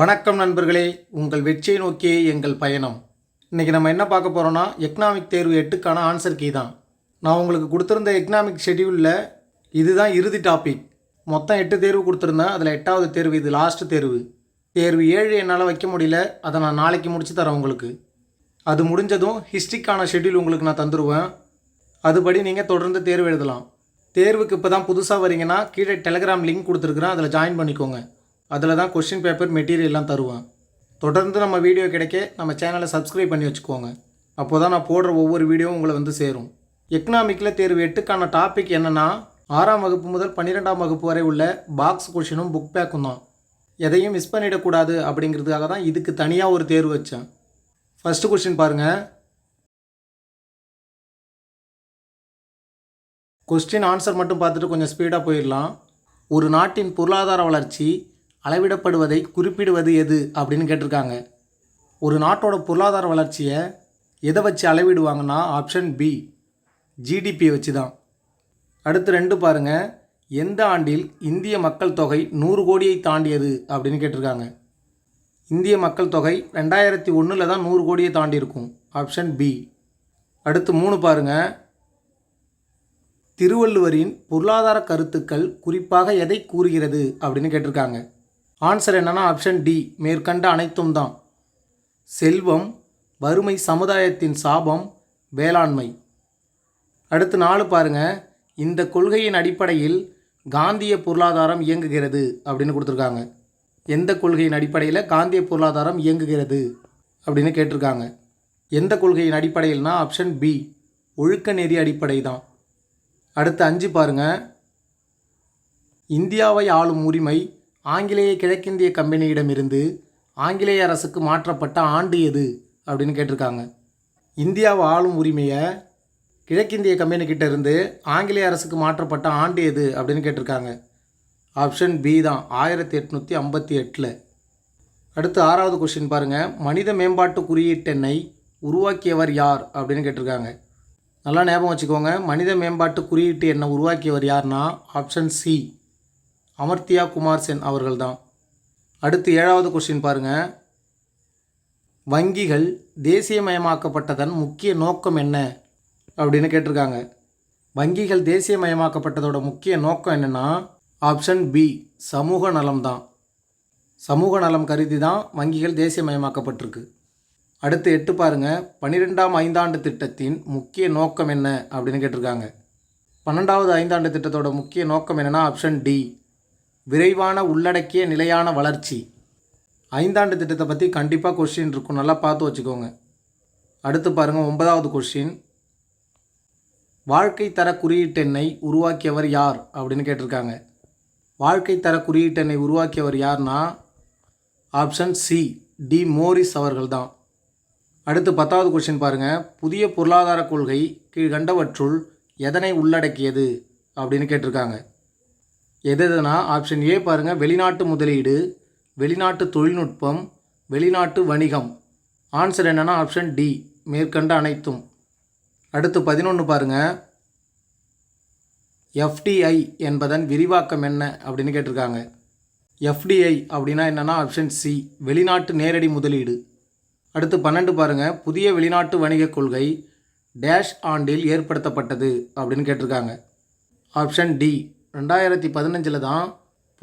வணக்கம் நண்பர்களே. உங்கள் வெற்றியை நோக்கியே எங்கள் பயணம். இன்றைக்கி நம்ம என்ன பார்க்க போகிறோன்னா எக்கனாமிக் தேர்வு எட்டுக்கான ஆன்சர் கீ தான். நான் உங்களுக்கு கொடுத்துருந்த எக்கனாமிக் ஷெட்யூலில் இதுதான் இறுதி டாபிக் மொத்தம் எட்டு தேர்வு கொடுத்துருந்தேன். அதில் எட்டாவது தேர்வு இது லாஸ்ட் தேர்வு. தேர்வு ஏழு என்னால் வைக்க முடியல. அதை நான் நாளைக்கு முடித்து தரேன் உங்களுக்கு. அது முடிஞ்சதும் ஹிஸ்ட்ரிக்கான ஷெட்யூல் உங்களுக்கு நான் தந்துடுவேன் அதுபடி நீங்கள் தொடர்ந்து தேர்வு எழுதலாம். தேர்வுக்கு இப்போ தான் புதுசாக வரீங்கன்னா கீழே டெலகிராம் லிங்க் கொடுத்துருக்குறேன். அதில் ஜாயின் பண்ணிக்கோங்க. அதில் தான் கொஷின் பேப்பர் மெட்டீரியல்லாம் தருவேன். தொடர்ந்து நம்ம வீடியோ கிடைக்க நம்ம சேனலை சப்ஸ்கிரைப் பண்ணி வச்சுக்கோங்க. அப்போ தான் நான் போடுற ஒவ்வொரு வீடியோவும் உங்களை வந்து சேரும். எக்கனாமிக்கில் தேர்வு எட்டுக்கான டாபிக் என்னென்னா ஆறாம் வகுப்பு முதல் பன்னிரெண்டாம் வகுப்பு வரை உள்ள பாக்ஸ் கொஷினும் புக் பேக்கும் தான். எதையும் மிஸ் பண்ணிடக்கூடாது அப்படிங்கிறதுக்காக தான் இதுக்கு தனியாக ஒரு தேர்வு வச்சேன். ஃபஸ்ட்டு கொஷின் பாருங்கள் கொஸ்டின் ஆன்சர் மட்டும் பார்த்துட்டு கொஞ்சம் ஸ்பீடாக போயிடலாம். ஒரு நாட்டின் பொருளாதார வளர்ச்சி அளவிடப்படுவதை குறிப்பிடுவது எது அப்படின்னு கேட்டிருக்காங்க. ஒரு நாட்டோட பொருளாதார வளர்ச்சியை எதை வச்சு அளவிடுவாங்கன்னா ஆப்ஷன் பி ஜிடிபியை வச்சு தான். அடுத்து ரெண்டு பாருங்கள் எந்த ஆண்டில் இந்திய மக்கள் தொகை நூறு கோடியை தாண்டியது அப்படின்னு கேட்டிருக்காங்க. இந்திய மக்கள் தொகை ரெண்டாயிரத்தி ஒன்றில் தான் நூறு கோடியை தாண்டி இருக்கும் ஆப்ஷன் பி அடுத்து மூணு பாருங்கள் திருவள்ளுவரின் பொருளாதார கருத்துக்கள் குறிப்பாக எதை கூறுகிறது அப்படின்னு கேட்டிருக்காங்க. ஆன்சர் என்னென்னா ஆப்ஷன் டி மேற்கண்ட அனைத்தும் தான். செல்வம் வறுமை சமுதாயத்தின் சாபம் வேளாண்மை. அடுத்து நாலு பாருங்க. இந்த கொள்கையின் அடிப்படையில் காந்திய பொருளாதாரம் இயங்குகிறது அப்படின்னு கொடுத்துருக்காங்க. எந்த கொள்கையின் அடிப்படையில் காந்திய பொருளாதாரம் இயங்குகிறது அப்படின்னு கேட்டிருக்காங்க. எந்த கொள்கையின் அடிப்படையில்னா ஆப்ஷன் பி ஒழுக்க நெறி அடிப்படை தான். அடுத்து அஞ்சு பாருங்க. இந்தியாவை ஆளும் உரிமை ஆங்கிலேய கிழக்கிந்திய கம்பெனியிடமிருந்து ஆங்கிலேய அரசுக்கு மாற்றப்பட்ட ஆண்டு எது அப்படின்னு கேட்டிருக்காங்க. இந்தியாவை ஆளும் உரிமையை கிழக்கிந்திய கம்பெனிக்கிட்ட இருந்து ஆங்கிலேய அரசுக்கு மாற்றப்பட்ட ஆண்டு எது அப்படின்னு கேட்டிருக்காங்க. ஆப்ஷன் பி தான் ஆயிரத்தி எட்நூற்றி ஐம்பத்தி எட்டில். அடுத்து ஆறாவது கொஸ்டின் பாருங்கள் மனித மேம்பாட்டு குறியீட்டெண்ணை உருவாக்கியவர் யார் அப்படின்னு கேட்டிருக்காங்க. நல்லா ஞாபகம் வச்சுக்கோங்க. மனித மேம்பாட்டு குறியீட்டு எண்ணை உருவாக்கியவர் யார்னா ஆப்ஷன் சி. அமர்த்தியா குமார் சென் அவர்கள் தான் அடுத்து ஏழாவது கொஸ்டின் பாருங்கள் வங்கிகள் தேசியமயமாக்கப்பட்டதன் முக்கிய நோக்கம் என்ன? அப்படின்னு கேட்டிருக்காங்க. வங்கிகள் தேசியமயமாக்கப்பட்டதோட முக்கிய நோக்கம் என்னென்னா ஆப்ஷன் பி சமூக நலம் தான் சமூக நலம் கருதி தான் வங்கிகள் தேசியமயமாக்கப்பட்டிருக்கு. அடுத்து எட்டு பாருங்கள் பன்னிரெண்டாம் ஐந்தாண்டு திட்டத்தின் முக்கிய நோக்கம் என்ன? அப்படின்னு கேட்டிருக்காங்க. பன்னெண்டாவது ஐந்தாண்டு திட்டத்தோட முக்கிய நோக்கம் என்னென்னா ஆப்ஷன் டி விரைவான உள்ளடக்கிய நிலையான வளர்ச்சி. ஐந்தாண்டு திட்டத்தை பற்றி கண்டிப்பாக கொஸ்டின் இருக்கும். நல்லா பார்த்து வச்சுக்கோங்க. அடுத்து பாருங்கள் ஒன்பதாவது கொஸ்டின் வாழ்க்கை தர குறியீட்டெண்ணை உருவாக்கியவர் யார் அப்படின்னு கேட்டிருக்காங்க. வாழ்க்கை தர குறியீட்டெண்ணை உருவாக்கியவர் யார்னா ஆப்ஷன் சி டி மோரிஸ் அவர்கள் தான் அடுத்து பத்தாவது கொஸ்டின் பாருங்கள் புதிய பொருளாதார கொள்கை கீழ்கண்டவற்றுள் எதனை உள்ளடக்கியது அப்படின்னு கேட்டிருக்காங்க. எது எதுனா ஆப்ஷன் ஏ பாருங்கள் வெளிநாட்டு முதலீடு வெளிநாட்டு தொழில்நுட்பம் வெளிநாட்டு வணிகம். ஆன்சர் என்னென்னா ஆப்ஷன் டி மேற்கண்ட அனைத்தும். அடுத்து பதினொன்று பாருங்கள் எஃப்டிஐ என்பதன் விரிவாக்கம் என்ன அப்படின்னு கேட்டிருக்காங்க. எஃப்டிஐ அப்படின்னா என்னென்னா ஆப்ஷன் சி வெளிநாட்டு நேரடி முதலீடு. அடுத்து பன்னெண்டு பாருங்கள் புதிய வெளிநாட்டு வணிகக் கொள்கை டேஷ் ஆண்டில் ஏற்படுத்தப்பட்டது அப்படின்னு கேட்டிருக்காங்க. ஆப்ஷன் டி ரெண்டாயிரத்தி பதினஞ்சில் தான்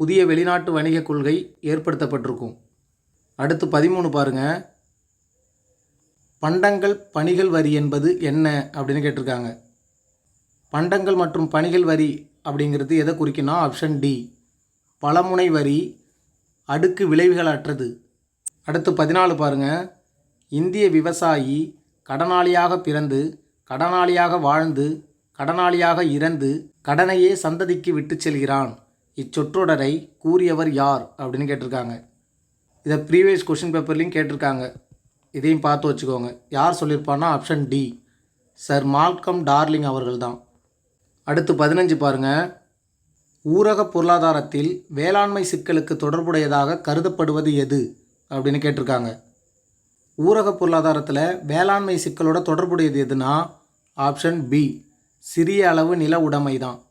புதிய வெளிநாட்டு வணிகக் கொள்கை ஏற்படுத்தப்பட்டிருக்கும். அடுத்து பதிமூணு பாருங்கள் பண்டங்கள் பணிகள் வரி என்பது என்ன அப்படின்னு கேட்டிருக்காங்க. பண்டங்கள் மற்றும் பணிகள் வரி அப்படிங்கிறது எதை குறிக்குன்னா ஆப்ஷன் டி பலமுனை வரி அடுக்கு விளைவுகள் அற்றது. அடுத்து பதினாலு பாருங்கள் இந்திய விவசாயி கடனாளியாக பிறந்து கடனாளியாக வாழ்ந்து கடனாளியாக இறந்து கடனையே சந்ததிக்கு விட்டு செல்கிறான். இச்சொற்றொடரை கூறியவர் யார்? அப்படின்னு கேட்டிருக்காங்க. இதை ப்ரீவியஸ் கொஷின் பேப்பர்லேயும் கேட்டிருக்காங்க. இதையும் பார்த்து வச்சுக்கோங்க. யார் சொல்லியிருப்பான்னா option D sir Malcolm Darling அவர்கள் தான் அடுத்து பதினஞ்சு பாருங்கள் ஊரக பொருளாதாரத்தில் வேளாண்மை சிக்கலுக்கு தொடர்புடையதாக கருதப்படுவது எது? அப்படின்னு கேட்டிருக்காங்க. ஊரக பொருளாதாரத்தில் வேளாண்மை சிக்கலோட தொடர்புடையது எதுனா ஆப்ஷன் பி சிறிய அளவு நில உடைமை தான்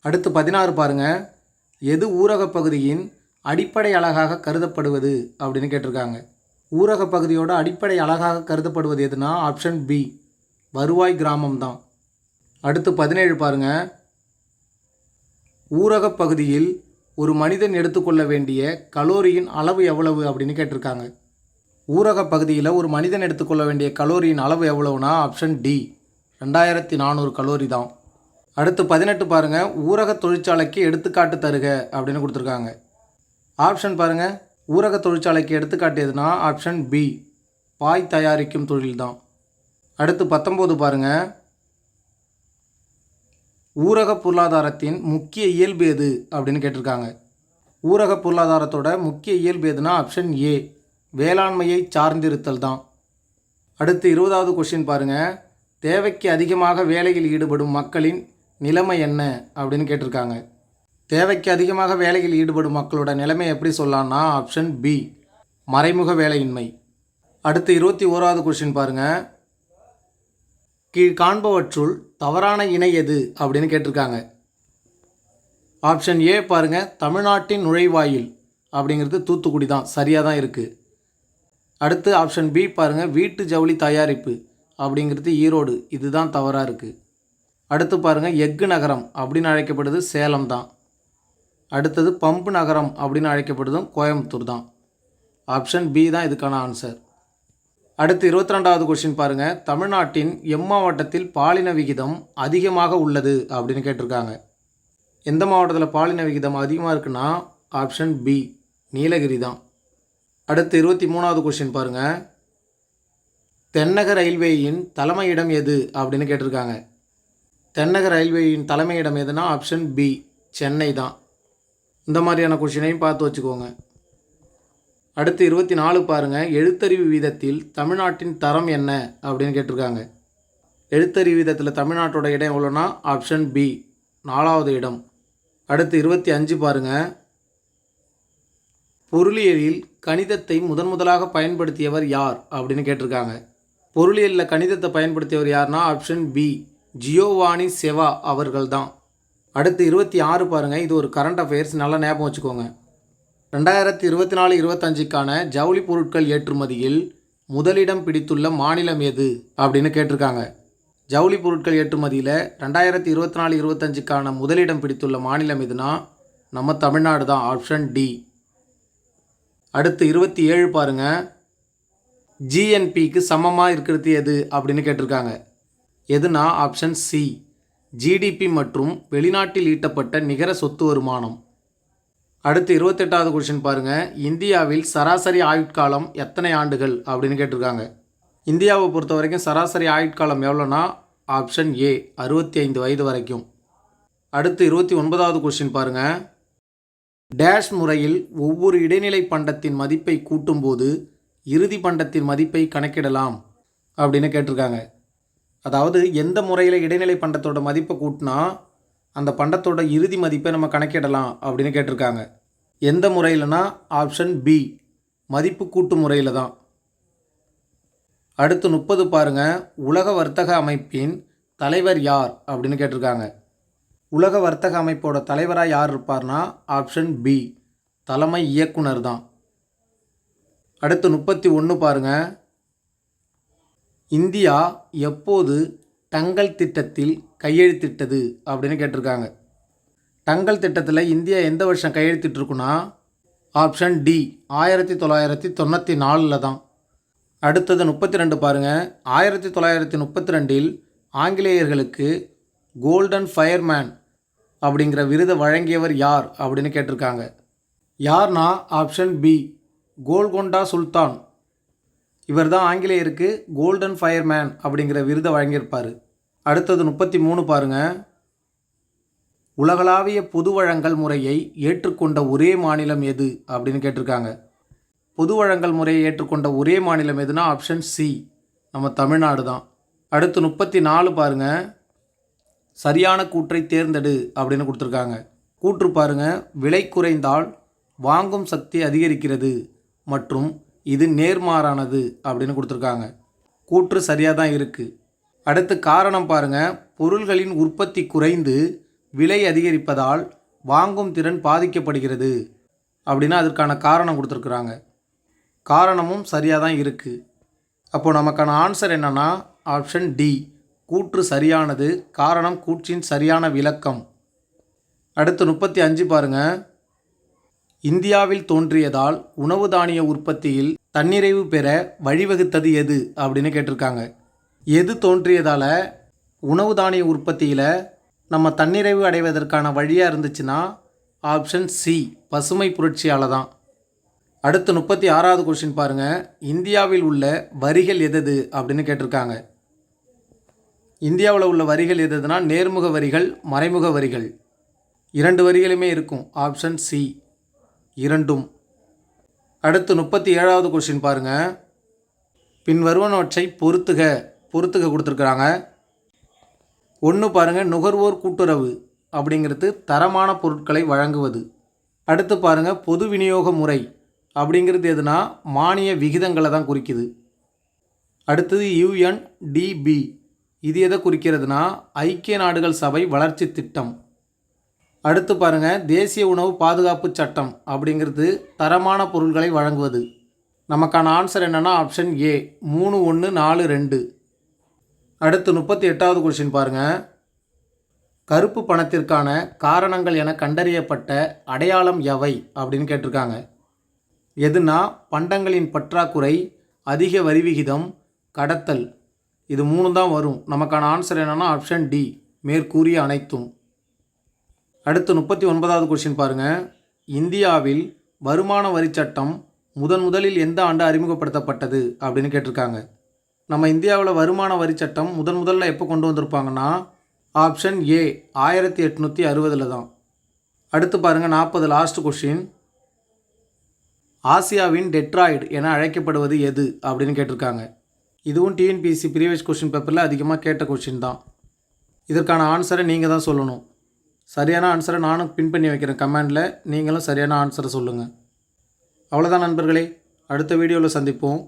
அடுத்து பதினாறு பாருங்கள் எது ஊரகப் பகுதியின் அடிப்படை அழகாக கருதப்படுவது அப்படின்னு கேட்டிருக்காங்க. ஊரகப் பகுதியோட அடிப்படை அழகாக கருதப்படுவது எதுனா ஆப்ஷன் பி வருவாய் கிராமம் தான் அடுத்து பதினேழு பாருங்க. ஊரகப் பகுதியில் ஒரு மனிதன் எடுத்துக்கொள்ள வேண்டிய கலோரியின் அளவு எவ்வளவு அப்படின்னு கேட்டிருக்காங்க. ஊரகப் பகுதியில் ஒரு மனிதன் எடுத்துக்கொள்ள வேண்டிய கலோரியின் அளவு எவ்வளவுனா ஆப்ஷன் டி ரெண்டாயிரத்தி நானூறு கலோரி தான். அடுத்து பதினெட்டு பாருங்கள் ஊரக தொழிற்சாலைக்கு எடுத்துக்காட்டு தருக அப்படின்னு கொடுத்துருக்காங்க. ஆப்ஷன் பாருங்கள் ஊரக தொழிற்சாலைக்கு எடுத்துக்காட்டு எதுனா ஆப்ஷன் பி பாய் தயாரிக்கும் தொழில் தான். அடுத்து பத்தொம்போது பாருங்கள் ஊரக பொருளாதாரத்தின் முக்கிய இயல்பு எது அப்படின்னு கேட்டிருக்காங்க. ஊரக பொருளாதாரத்தோட முக்கிய இயல்பு எதுனா ஆப்ஷன் ஏ வேளாண்மையை சார்ந்திருத்தல் தான். அடுத்து இருபதாவது கொஷின் பாருங்கள் தேவைக்கு அதிகமாக வேலையில் ஈடுபடும் மக்களின் நிலைமை என்ன அப்படின்னு கேட்டிருக்காங்க. தேவைக்கு அதிகமாக வேலையில் ஈடுபடும் மக்களோட நிலைமை எப்படி சொல்லலாம்னா ஆப்ஷன் பி மறைமுக வேலையின்மை. அடுத்து இருபத்தி ஓராவது கொஷின் பாருங்கள் கீழ் காண்பவற்றுள் தவறான இணை எது அப்படின்னு கேட்டிருக்காங்க. ஆப்ஷன் ஏ பாருங்கள் தமிழ்நாட்டின் நுழைவாயில் அப்படிங்கிறது தூத்துக்குடி தான் சரியாக தான் இருக்குது அடுத்து ஆப்ஷன் பி பாருங்கள் வீட்டு ஜவுளி தயாரிப்பு. அப்படிங்கிறது ஈரோடு. இதுதான் தவறாக இருக்குது அடுத்து பாருங்கள் எஃகு நகரம் அப்படின்னு அழைக்கப்படுது சேலம் தான். அடுத்தது பம்பு நகரம் அப்படின்னு அழைக்கப்படுதும் கோயம்புத்தூர் தான். ஆப்ஷன் பி தான் இதுக்கான ஆன்சர். அடுத்து இருபத்தி ரெண்டாவது கொஸ்டின் பாருங்கள் தமிழ்நாட்டின் எம் மாவட்டத்தில் பாலின விகிதம் அதிகமாக உள்ளது அப்படின்னு கேட்டிருக்காங்க. எந்த மாவட்டத்தில் பாலின விகிதம் அதிகமாக இருக்குன்னா ஆப்ஷன் பி நீலகிரி தான். அடுத்து இருபத்தி மூணாவது கொஸ்டின் பாருங்கள் தென்னக ரயில்வேயின் தலைமையிடம் எது அப்படின்னு கேட்டிருக்காங்க. தென்னக ரயில்வேயின் தலைமையிடம் எதுனா ஆப்ஷன் பி சென்னை தான். இந்த மாதிரியான கொஷினையும் பார்த்து வச்சுக்கோங்க. அடுத்து இருபத்தி நாலு பாருங்கள் எழுத்தறிவு வீதத்தில் தமிழ்நாட்டின் தரம் என்ன அப்படின்னு கேட்டிருக்காங்க. எழுத்தறிவு வீதத்தில் தமிழ்நாட்டோட இடம் எவ்வளோனா ஆப்ஷன் பி நாலாவது இடம். அடுத்து இருபத்தி அஞ்சு பாருங்கள் பொருளியலில் கணிதத்தை முதன் முதலாக பயன்படுத்தியவர் யார் அப்படின்னு கேட்டிருக்காங்க. பொருளியலில் கணிதத்தை பயன்படுத்தியவர் யார்னா ஆப்ஷன் பி ஜியோவானி செவா அவர்கள் தான் அடுத்து இருபத்தி ஆறு பாருங்கள் இது ஒரு கரண்ட் அஃபேர்ஸ் நல்லா ஞாபகம் வச்சுக்கோங்க. ரெண்டாயிரத்தி இருபத்தி நாலு இருபத்தஞ்சுக்கான ஜவுளி பொருட்கள் ஏற்றுமதியில் முதலிடம் பிடித்துள்ள மாநிலம் எது? அப்படின்னு கேட்டிருக்காங்க. ஜவுளி பொருட்கள் ஏற்றுமதியில் ரெண்டாயிரத்தி இருபத்தி நாலு இருபத்தஞ்சுக்கான முதலிடம் பிடித்துள்ள மாநிலம் எதுனா நம்ம தமிழ்நாடு தான் ஆப்ஷன் டி அடுத்து இருபத்தி ஏழு பாருங்கள் ஜிஎன்பிக்கு சமமாக இருக்கிறது எது அப்படின்னு கேட்டிருக்காங்க. எதுனா ஆப்ஷன் சி ஜிடிபி மற்றும் வெளிநாட்டில் ஈட்டப்பட்ட நிகர சொத்து வருமானம். அடுத்து இருபத்தெட்டாவது கொஷின் பாருங்கள் இந்தியாவில் சராசரி ஆயுட்காலம் எத்தனை ஆண்டுகள் அப்படின்னு கேட்டிருக்காங்க. இந்தியாவை பொறுத்த வரைக்கும் சராசரி ஆயுட்காலம் எவ்வளோனா? ஆப்ஷன் ஏ அறுபத்தி ஐந்து வயது வரைக்கும். அடுத்து இருபத்தி ஒன்பதாவது கொஷின் பாருங்கள் டேஷ் முறையில் ஒவ்வொரு இடைநிலை பண்டத்தின் மதிப்பை கூட்டும்போது இறுதி பண்டத்தின் மதிப்பை கணக்கிடலாம் அப்படின்னு கேட்டிருக்காங்க. அதாவது எந்த முறையில் இடைநிலை பண்டத்தோட மதிப்பை கூட்டினா அந்த பண்டத்தோட இறுதி மதிப்பை நம்ம கணக்கிடலாம் அப்படின்னு கேட்டிருக்காங்க. எந்த முறையிலனா ஆப்ஷன் பி மதிப்பு கூட்டு முறையில் தான். அடுத்து முப்பது பாருங்கள் உலக வர்த்தக அமைப்பின் தலைவர் யார் அப்படின்னு கேட்டிருக்காங்க. உலக வர்த்தக அமைப்போட தலைவராக யார் இருப்பார்னா ஆப்ஷன் பி தலைமை இயக்குனர் தான். அடுத்து முப்பத்தி ஒன்று பாருங்க. இந்தியா எப்போது டங்கல் திட்டத்தில் கையெழுத்திட்டது அப்படின்னு கேட்டிருக்காங்க. டங்கல் திட்டத்தில் இந்தியா எந்த வருஷம் கையெழுத்திட்டிருக்குன்னா ஆப்ஷன் டி ஆயிரத்தி தொள்ளாயிரத்தி தொண்ணூற்றி நாலில் தான். அடுத்தது முப்பத்தி ரெண்டு பாருங்கள் ஆயிரத்தி தொள்ளாயிரத்தி முப்பத்தி ரெண்டில் ஆங்கிலேயர்களுக்கு கோல்டன் ஃபயர்மேன் அப்படிங்கிற விருதை வழங்கியவர் யார் அப்படின்னு கேட்டிருக்காங்க. யார்னா ஆப்ஷன் பி கோல்கொண்டா சுல்தான். இவர் தான் ஆங்கிலேயருக்கு கோல்டன் ஃபயர்மேன் அப்படிங்கிற விருதை வழங்கியிருப்பார். அடுத்தது முப்பத்தி மூணு பாருங்கள் உலகளாவிய பொது வழங்கல் முறையை ஏற்றுக்கொண்ட ஒரே மாநிலம் எது அப்படின்னு கேட்டிருக்காங்க. பொது வழங்கல் முறையை ஏற்றுக்கொண்ட ஒரே மாநிலம் எதுனா ஆப்ஷன் சி நம்ம தமிழ்நாடு தான். அடுத்து முப்பத்தி நாலு பாருங்க. சரியான கூற்றை தேர்ந்தெடு அப்படின்னு கொடுத்துருக்காங்க. கூற்று பாருங்க. விலை குறைந்தால் வாங்கும் சக்தி அதிகரிக்கிறது. மற்றும் இது நேர்மாறானது அப்படின்னு கொடுத்துருக்காங்க. கூற்று சரியாக தான் இருக்குது அடுத்து காரணம் பாருங்க. பொருள்களின் உற்பத்தி குறைந்து விலை அதிகரிப்பதால் வாங்கும் திறன் பாதிக்கப்படுகிறது அப்படின்னா அதற்கான காரணம் கொடுத்துருக்குறாங்க. காரணமும் சரியாக தான் இருக்குது அப்போ நமக்கான ஆன்சர் என்னென்னா ஆப்ஷன் டி கூற்று சரியானது காரணம் கூற்றின் சரியான விளக்கம். அடுத்து முப்பத்தி அஞ்சு பாருங்கள் இந்தியாவில் தோன்றியதால் உணவு தானிய உற்பத்தியில் தன்னிறைவு பெற வழிவகுத்தது எது அப்படின்னு கேட்டிருக்காங்க. எது தோன்றியதால் உணவு தானிய உற்பத்தியில் நம்ம தன்னிறைவு அடைவதற்கான வழியாக இருந்துச்சுன்னா ஆப்ஷன் சி பசுமை புரட்சியால் தான். அடுத்து முப்பத்தி ஆறாவது கொஸ்டின் பாருங்கள் இந்தியாவில் உள்ள வரிகள் எதது அப்படின்னு கேட்டிருக்காங்க. இந்தியாவில் உள்ள வரிகள் எதுனா நேர்முக வரிகள் மறைமுக வரிகள். இரண்டு வரிகளுமே இருக்கும். ஆப்ஷன் சி இரண்டும். அடுத்து முப்பத்தி ஏழாவது கொஸ்டின் பாருங்கள் பின் வருவனவற்றை பொறுத்துக பொறுத்துக கொடுத்துருக்குறாங்க. ஒன்று பாருங்கள் நுகர்வோர் கூட்டுறவு அப்படிங்கிறது தரமான பொருட்களை வழங்குவது. அடுத்து பாருங்கள் பொது விநியோக முறை அப்படிங்கிறது எதுனா மானிய விகிதங்களை தான் குறிக்குது. அடுத்தது யுஎன்டிபி இது எதை குறிக்கிறதுனா ஐக்கிய நாடுகள் சபை வளர்ச்சி திட்டம். அடுத்து பாருங்கள் தேசிய உணவு பாதுகாப்பு சட்டம் அப்படிங்கிறது தரமான பொருட்களை வழங்குவது. நமக்கான ஆன்சர் என்னென்னா ஆப்ஷன் ஏ மூணு ஒன்று நாலு ரெண்டு. அடுத்து முப்பத்தி எட்டாவது கொஷின் பாருங்கள் கருப்பு பணத்திற்கான காரணங்கள் என கண்டறியப்பட்ட அடையாளம் எவை அப்படின்னு கேட்டிருக்காங்க. எதுனா பண்டங்களின் பற்றாக்குறை அதிக வரி விகிதம் கடத்தல். இது மூணு தான் வரும். நமக்கான ஆன்சர் என்னன்னா ஆப்ஷன் டி மேற்கூறிய அனைத்தும். அடுத்து முப்பத்தி ஒன்பதாவது கொஸ்டின் பாருங்கள் இந்தியாவில் வருமான வரி சட்டம் முதன் முதலில் எந்த ஆண்டு அறிமுகப்படுத்தப்பட்டது அப்படின்னு கேட்டிருக்காங்க. நம்ம இந்தியாவில் வருமான வரி சட்டம் முதன் முதல்ல எப்போ கொண்டு வந்திருப்பாங்கன்னா ஆப்ஷன் ஏ ஆயிரத்தி எட்நூற்றி அறுபதில் தான். அடுத்து பாருங்கள் நாற்பது லாஸ்ட் கொஷின் ஆசியாவின் டெட்ராய்டு என அழைக்கப்படுவது எது அப்படின்னு கேட்டிருக்காங்க. இதுவும் டிஎன்பிஎஸ்சி ப்ரீவியஸ் கொஷின் பேப்பரில் அதிகமாக கேட்ட கொஷின் தான். இதற்கான ஆன்சரை நீங்கள் தான் சொல்லணும். சரியான ஆன்சரை நானும் பின் பண்ணி வைக்கிறேன் கமெண்டில் நீங்களும் சரியான ஆன்சரை சொல்லுங்கள் அவ்வளோதான் நண்பர்களே. அடுத்த வீடியோவில் சந்திப்போம்.